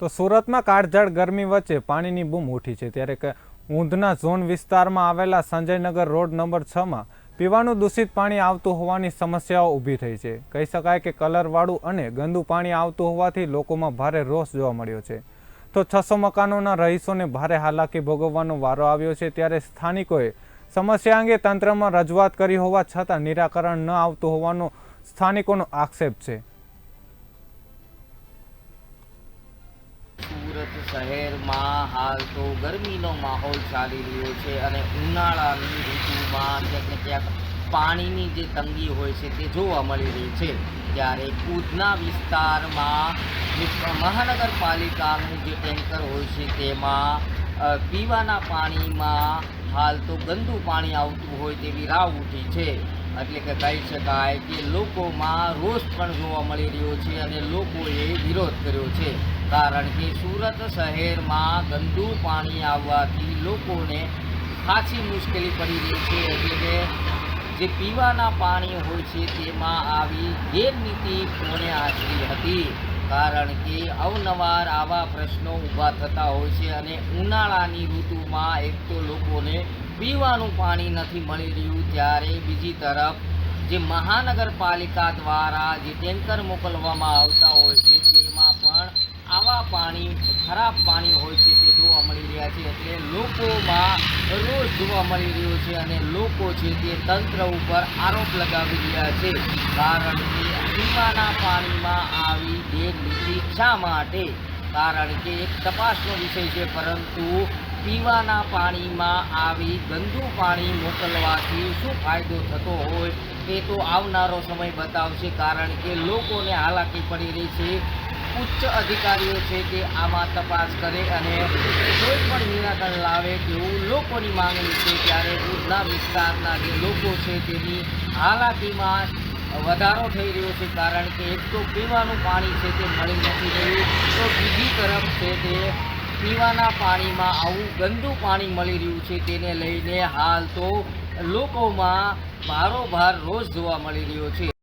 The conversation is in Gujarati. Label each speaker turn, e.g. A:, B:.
A: તો સુરતમાં કાળઝાળ ગરમી વચ્ચે પાણીની બૂમ ઉઠી છે. ત્યારે ઊંધના ઝોન વિસ્તારમાં આવેલા સંજયનગર રોડ નંબર છમાં પીવાનું દૂષિત પાણી આવતું હોવાની સમસ્યાઓ ઊભી થઈ છે. કહી શકાય કે કલરવાળું અને ગંદુ પાણી આવતું હોવાથી લોકોમાં ભારે રોષ જોવા મળ્યો છે. તો છસો મકાનોના રહીશોને ભારે હાલાકી ભોગવવાનો વારો આવ્યો છે. ત્યારે સ્થાનિકોએ સમસ્યા અંગે તંત્રમાં રજૂઆત કરી હોવા છતાં નિરાકરણ ન આવતું હોવાનો સ્થાનિકોનો આક્ષેપ છે.
B: શહેરમાં હાલ તો ગરમીનો માહોલ ચાલી રહ્યો છે અને ઉનાળાની ઋતુમાં ક્યાંક ને ક્યાંક પાણીની જે તંગી હોય છે તે જોવા મળી રહી છે. ત્યારે કૂદના વિસ્તારમાં મહાનગરપાલિકાનું જે ટેન્કર હોય છે તેમાં પીવાના પાણીમાં હાલ તો ગંદુ પાણી આવતું હોય તેવી રાવ ઉઠી છે. એટલે કે કહી શકાય કે લોકોમાં રોષ પણ જોવા મળી રહ્યો છે અને લોકોએ વિરોધ કર્યો છે. કારણ કે સુરત શહેરમાં ગંદુ પાણી આવવાથી લોકોને ખાસી મુશ્કેલી પડી રહી છે. એટલે કે જે પીવાના પાણી હોય છે તેમાં આવી ગેરનીતિ કોને આચરી હતી? કારણ કે અવનવાર આવા પ્રશ્નો ઊભા થતા હોય છે અને ઉનાળાની ઋતુમાં એક તો લોકોને પીવાનું પાણી નથી મળી રહ્યું, ત્યારે બીજી તરફ જે મહાનગરપાલિકા દ્વારા જે ટેન્કર મોકલવામાં આવતા હોય છે આવા પાણી, ખરાબ પાણી હોય છે તે જોવા મળી રહ્યા છે. એટલે લોકોમાં રોષ જોવા મળી રહ્યો છે અને લોકો છે તે તંત્ર ઉપર આરોપ લગાવી રહ્યા છે. કારણ કે પીવાના પાણીમાં આવી ગેરરીતિ શા માટે? કારણ કે એક તપાસનો વિષય છે, પરંતુ પીવાના પાણીમાં આવી ગંદુ પાણી મોકલવાથી શું ફાયદો થતો હોય તે તો આવનારો સમય બતાવશે. કારણ કે લોકોને હાલાકી પડી રહી છે. ઉચ્ચ અધિકારીઓ છે તે આમાં તપાસ કરે અને કોઈ પણ નિરાકરણ લાવે તેવું લોકોની માંગણી છે ત્યારે દૂધના વિસ્તારના જે લોકો છે તેની હાલાકીમાં વધારો થઈ રહ્યો છે કારણ કે એક તો પીવાનું પાણી છે તે મળી નથી રહ્યું, તો બીજી તરફ છે તે પીવાના પાણીમાં આવું ગંદુ પાણી મળી રહ્યું છે તેને લઈને હાલ તો લોકોમાં ભારોભાર રોષ જોવા મળી રહ્યો છે.